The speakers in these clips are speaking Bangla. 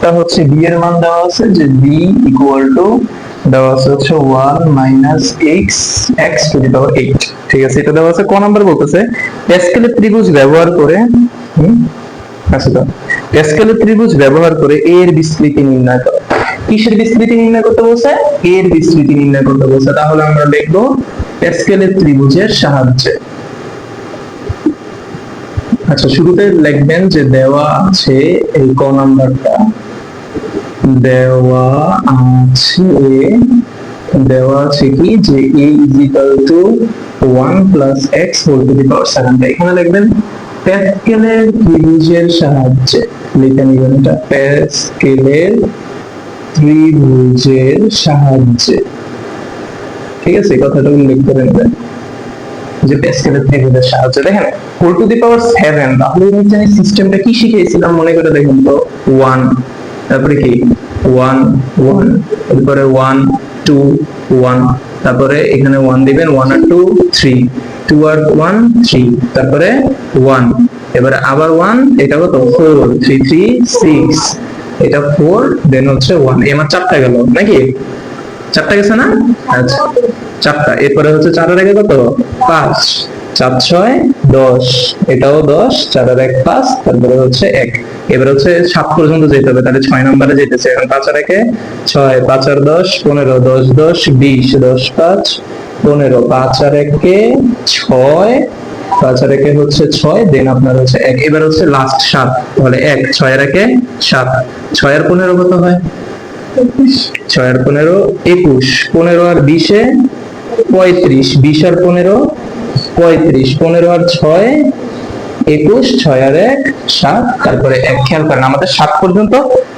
এটা হচ্ছে বি এর মান দেওয়া আছে, যে বি ইকুয়াল টু দেওয়া আছে হচ্ছে one minus x x to the power eight ঠিক আছে, এটা দেওয়া আছে, ক নাম্বার বলতেছে? প্যাসকেলের ত্রিভুজ ব্যবহার করে আচ্ছা তো প্যাসকেলের ত্রিভুজ ব্যবহার করে এ এর বিস্তৃতি নির্ণয় করো। কিসের বিস্তৃতি নির্ণয় করতে বলছে? এ এর বিস্তৃতি নির্ণয় করতে বলছে। তাহলে আমরা লিখব প্যাসকেলের ত্রিভুজের সাহায্যে। আচ্ছা শুরুতে লিখবেন যে দেওয়া আছে এই ক নাম্বারটা। দেওয়া আছে দেওয়া আছে কি? যে a is equal to 1 plus x whole to the power 7 এখানে লিখবেন, প্যাসকেলের ত্রিভুজের সাহায্যে, লিখে এটা, প্যাসকেলের ত্রিভুজের সাহায্যে। ঠিক আছে কথাটা উল্লেখ করে নেবেন, যে প্যাসকেলের ত্রিভুজের সাহায্যে। দেখেন টু দি পাওয়ার সেভেন তাহলে জানি সিস্টেমটা কি শিখিয়েছিলাম, মনে করে দেখুন তো ওয়ান তারপরে কি? ওয়ান ওয়ান এরপরে ওয়ান টু ওয়ান তারপরে এখানে ওয়ান দিবেন ওয়ান আর টু থ্রি টু আর ওয়ান থ্রি তারপরে ওয়ান এবারে আবার ওয়ান এটা কত? ফোর থ্রি থ্রি সিক্স এটা ফোর দেন হচ্ছে ওয়ান এবার চারটা গেল, নাকি? চারটা গেছে না? আচ্ছা চারটা। এরপরে হচ্ছে চারের আগে কত? পাঁচ। চার ছয় দশ। এটাও দশ চারের এক পাঁচ তারপরে হচ্ছে এক। এবার হচ্ছে সাত পর্যন্ত যেতে হবে তাহলে ছয় নম্বরে যেতেছে। এখন পাঁচ আর একে ছয় পাঁচ আর দশ পনেরো দশ দশ বিশ দশ পাঁচ পনেরো পাঁচ আর একে ছয় পাঁচ আর একে হচ্ছে ছয় দেন আপনার হচ্ছে এক। এবার হচ্ছে লাস্ট সাত তাহলে এক ছয় আর একে সাত। ছয় আর পনেরো কত হয়? ছয় আর পনেরো একুশ। পনেরো আর বিশে পঁয়ত্রিশ। বিশ আর পনেরো পঁয়ত্রিশ, পনেরো আর ছয়, একুশ, ছয় আর এক, সাত, তারপরে এক, খেয়াল করেন, আমাদের সাত পর্যন্ত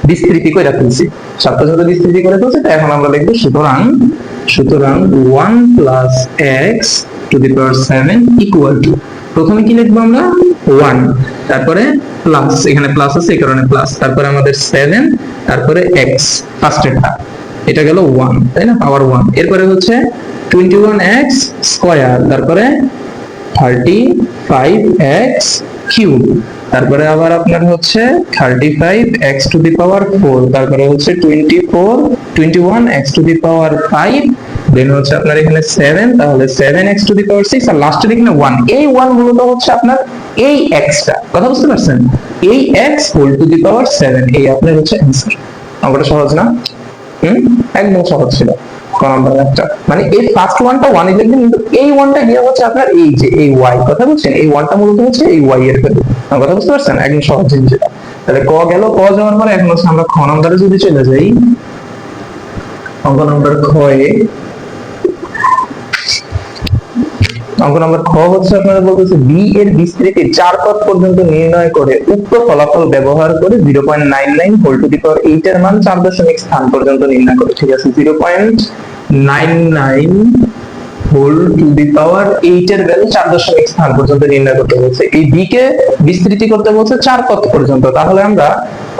বিস্তৃতি করে ফেলছি। সাত পর্যন্ত বিস্তৃতি করে ফেলছি তাই এখন আমরা লিখব সুতরাং সুতরাং one plus x to the power seven equal to প্রথমে কি লিখব আমরা? ওয়ান তারপরে প্লাস এখানে প্লাস আছে, এই কারণে প্লাস তারপরে আমাদের সেভেন তারপরে এক্স ফার্স্টেরটা এটা গেল ওয়ান তাই না? পাওয়ার ওয়ান এরপরে হচ্ছে টোয়েন্টি ওয়ান এক্স তারপরে থার্টি ফাইভ এক্স কিউব তারপরে আবার আপনার হচ্ছে thirty five x to the power four তারপরে হচ্ছে twenty four twenty one x to the power five then হচ্ছে আপনার এখানে সেভেন তাহলে seven to the power six আর লাস্টের এখানে ওয়ান এই ওয়ান মূলত হচ্ছে আপনার এই এক্সটা কথা বুঝতে পারছেন? এই x whole to the power seven এই আপনার হচ্ছে অ্যান্সার অঙ্কটা সহজ না? হুম? একদম সহজ ছিল। মানে এই ফার্স্ট ওয়ানটা ওয়ান লিখবেন কিন্তু এই ওয়ানটা গিয়ে হচ্ছে আপনার এই যে এই ওয়াই কথা বলছেন, এই ওয়ানটা মূলত হচ্ছে এই ওয়াই এর ভ্যালু। কথা বুঝতে পারছেন? একদম সহজ জিনিস তাহলে ক গেল? ক যাওয়ার পরে এখন হচ্ছে আমরা খ নাম্বারে যদি চলে যাই, অঙ্ক নাম্বার খয়ে অঙ্ক নাম্বার খ হচ্ছে আপনারা বলতেছে বি এর বিস্তৃতি চার পদ পর্যন্ত নির্ণয় করে উক্ত ফলাফল ব্যবহার করে zero point nine nine whole to the power eight এর মান চার দশমিক স্থান পর্যন্ত নির্ণয় করে। ঠিক আছে zero point nine nine whole to the power eight এর ভ্যালু চার দশমিক স্থান পর্যন্ত নির্ণয় করতে বলছে। এই বি কে বিস্তৃতি করতে বলছে চার পদ পর্যন্ত। তাহলে আমরা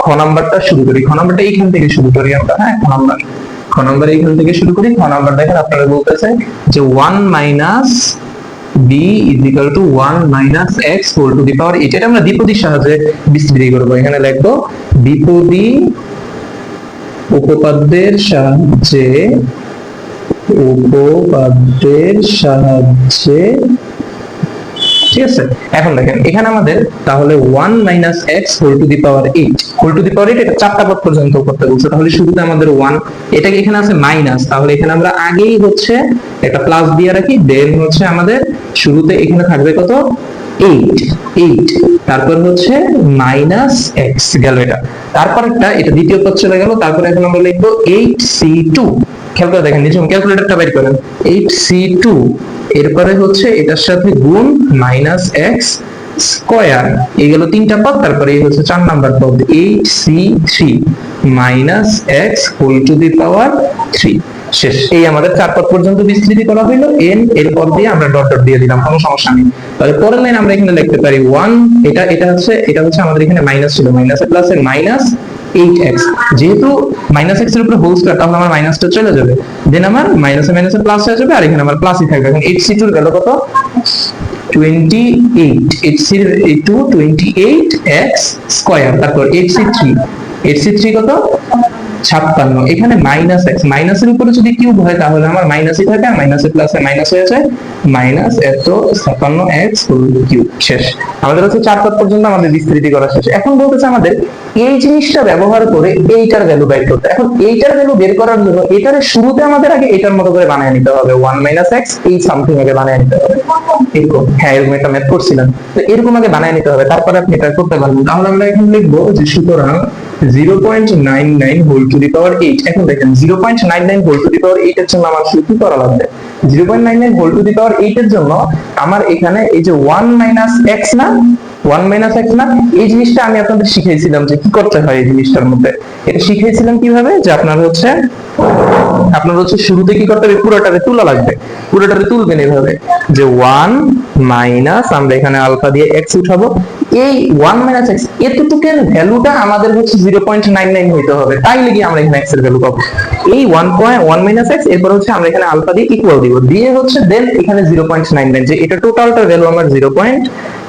খ নাম্বারটা শুরু করি। খ নাম্বারটা এইখান থেকে শুরু করি আমরা হ্যাঁ? খ নাম্বার। খ নাম্বার এইখান থেকে শুরু করি। খ নাম্বার দেখেন আপনারা বলতেছে যে one minus b is equal to 1 minus x whole to the power 8 এটা আমরা দ্বিপদীর সাহায্যে বিস্তৃতি করব। এখানে লিখব দ্বিপদী উপপাদ্যের সাহায্যে উপপাদ্যের সাহায্যে, ঠিক আছে? এখন দেখেন, এখানে আমাদের তাহলে 1 minus x whole to the power 8 whole to the power 8 এটা চারটা পদ পর্যন্ত করতে বলছে। তাহলে শুরুতে আমাদের 1 এটা এখানে আছে মাইনাস তাহলে এখানে আমরা আগেই হচ্ছে একটা প্লাস দিয়ে রাখি দেন হচ্ছে আমাদের শুরুতে এখানে থাকবে কত? 8 8 তারপর হচ্ছে মাইনাস এক্স গেল এটা। তারপর একটা, এটা দ্বিতীয় পদ চলে গেল, তারপর এখন আমরা লিখব 8c2 খেয়াল করে দেখেন, নিচে ক্যালকুলেটরটা বের করেন। 8c2 এরপরে হচ্ছে এটার সাথে গুণ মাইনাস এক্স স্কোয়ার, এই গেল তিনটা পদ, তারপরে এই হচ্ছে চার নাম্বার পদ eight C three minus x whole to the power three শেষ, এই আমাদের চার পদ পর্যন্ত বিস্তৃতি করা হইল এন এর পর দিয়ে আমরা ডট ডট দিয়ে দিলাম, কোনো সমস্যা নেই। তাহলে পরের লাইন আমরা এখানে লিখতে পারি ওয়ান এটা এটা হচ্ছে এটা হচ্ছে আমাদের এখানে মাইনাস ছিল মাইনাসে প্লাসে মাইনাস এইট এক্স যেহেতু মাইনাস এক্সের উপরে হোল স্কয়ার তাহলে আমার মাইনাসটা চলে যাবে। দেন আমার মাইনাসে মাইনাসে প্লাস হয়ে যাবে, আর এখানে আমার প্লাসই থাকবে। এখন এইট সি টুর গেল কত? Twenty eight eight C two twenty eight x square তারপর eight C three eight C three কত? ছাপ্পান্ন। এখানে মাইনাস এক্স মাইনাসের উপরে যদি কিউব হয় তাহলে আমার মাইনাসই থাকে মাইনাসে প্লাসে মাইনাস হয়ে যায়। মাইনাস এত ছাপ্পান্ন এক্স কিউব শেষ। আমাদের হচ্ছে চার পদ পর্যন্ত আমাদের বিস্তৃতি করা শেষ। এখন বলতেছে আমাদের এই জিনিসটা ব্যবহার করে এইটার ভ্যালু বের করতে। এখন এইটার ভ্যালু বের করার জন্য এটার শুরুতে আমাদের আগে এটার মতো করে বানিয়ে নিতে হবে। ওয়ান মাইনাস এক্স এই সামথিং আগে বানিয়ে নিতে হবে। এরকম। হ্যাঁ এরকম একটা ম্যাথ করছিলাম। তো এরকম আগে বানিয়ে নিতে হবে। তারপরে আপনি এটা করতে পারবেন। তাহলে আমরা এখন লিখব যে সুতরাং zero point nine nine whole to the power eight এখন দেখেন zero point nine nine whole to the power eight এর জন্য আমার শুধু করা লাগবে? Zero point nine nine whole to the power eight এর জন্য আমার এখানে এই যে ওয়ান মাইনাস এক্স না ওয়ান মাইনাস এক্স না, এই জিনিসটা আমি আপনাদের শিখিয়েছিলাম যে কি করতে হয় এই জিনিসটার মধ্যে। এটা শিখিয়েছিলাম কীভাবে? যে আপনার হচ্ছে আপনার হচ্ছে শুরুতে কি করতে হবে? পুরোটারে তোলা লাগবে। পুরোটারে তুলবেন এভাবে। যে ওয়ান মাইনাস আমরা এখানে আলফা দিয়ে এক্স উঠাবো। এই ওয়ান মাইনাস এক্স এতটুকের ভ্যালুটা আমাদের হচ্ছে জিরো পয়েন্ট নাইন নাইন হইতে হবে। তাই লেগে আমরা এখানে এক্সের ভ্যালু পাবো। এই one point one minus x এরপর হচ্ছে আমরা এখানে আলফা দিয়ে ইকুয়াল দিব। দিয়ে হচ্ছে দেন এখানে জিরো পয়েন্ট নাইন নাইন যে এটা টোটালটার ভ্যালু আমার জিরো পয়েন্ট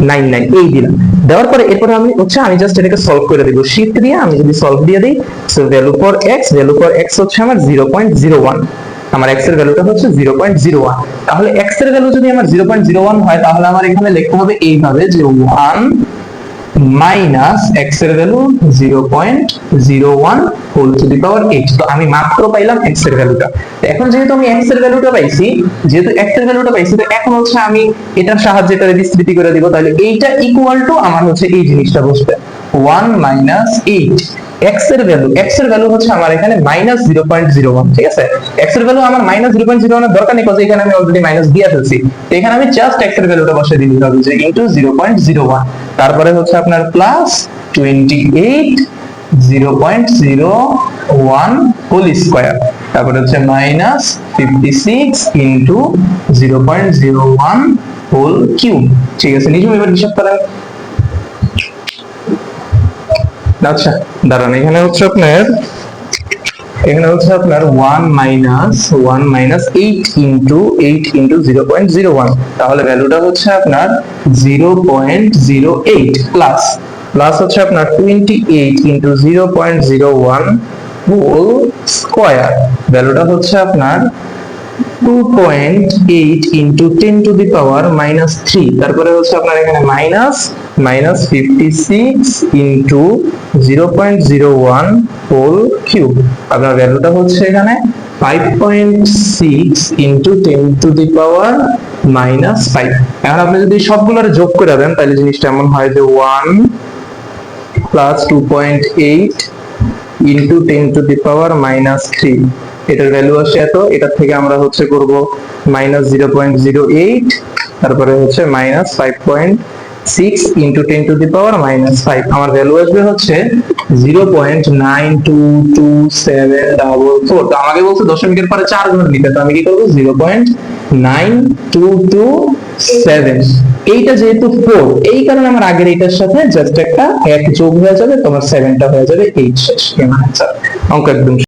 নাইন নাইন, এই দিলাম। দেওয়ার পরে এরপরে আমি হচ্ছে, আমি জাস্ট এটাকে সলভ করে দিব। শিফট দিয়ে আমি যদি সলভ দিয়ে দিই so value for x value for x হচ্ছে আমার জিরো পয়েন্ট জিরো ওয়ান আমার এক্সের ভ্যালুটা হচ্ছে জিরো পয়েন্ট জিরো ওয়ান তাহলে এক্সের ভ্যালু যদি আমার জিরো পয়েন্ট জিরো ওয়ান হয়, তাহলে আমার এখানে লিখতে হবে এইভাবে যে ওয়ান মাইনাস এর value zero point zero one whole to the power eight তো আমি মাত্র পাইলাম এক্সের ভ্যালুটা এখন যেহেতু আমি এক্সের ভ্যালুটা পাইছি, যেহেতু এক্সের ভ্যালুটা পাইছি, তো এখন হচ্ছে আমি এটার সাহায্যে এটা বিস্তৃতি করে দিব, তাহলে এইটা ইকুয়াল টু আমার হচ্ছে এই জিনিসটা বসবে। ওয়ান মাইনাস এইট এক্সের ভ্যালু এক্সের ভ্যালু হচ্ছে আমার এখানে minus zero point zero one ঠিক আছে? এক্সের ভ্যালু আমার মাইনাস জিরো পয়েন্ট জিরো ওয়ানের দরকার নেই এখানে আমি অলরেডি মাইনাস দিয়ে ফেলছি। এখানে আমি জাস্ট এক্সের ভ্যালুটা বসিয়ে দিতে হবে, যে into zero point zero one তারপরে হচ্ছে আপনার plus twenty eight zero point zero one whole square তারপরে হচ্ছে minus fifty six into zero point zero one whole cube ঠিক আছে নিজে এবার হিসাব করেন। আচ্ছা দাঁড়ান, এখানে হচ্ছে আপনার, এখানে হচ্ছে আপনার one minus one minus eight into eight into zero point zero one তাহলে ভ্যালুটা হচ্ছে আপনার zero point zero eight plus plus হচ্ছে আপনার twenty eight into zero point zero one whole square ভ্যালুটা হচ্ছে আপনার two point eight into ten to the power minus three তারপরে হচ্ছে আপনার এখানে minus minus fifty six into zero point zero one whole cube আপনার ভ্যালুটা হচ্ছে এখানে five point six to the power minus five এখন আপনি যদি সবগুলোর যোগ করে দেন, তাহলে জিনিসটা এমন হয় যে one plus two point eight into ten to the power minus three এটার ভ্যালু আসে এত, এটার থেকে আমরা হচ্ছে করব minus zero point zero eight তারপরে হচ্ছে minus five point six into ten to the power minus five আমার ভ্যালু আসবে হচ্ছে zero point nine two two seven double four তো আমাকে বলছে দশমিকের পরে চার গুণ নিতে তো আমি কি করব? Zero point nine two two seven এইটা যেহেতু ফোর এই কারণে আমার আগের এইটার সাথে জাস্ট একটা এক যোগ হয়ে যাবে, তোমার সেভেনটা হয়ে যাবে এইট শেষ। অঙ্ক একদম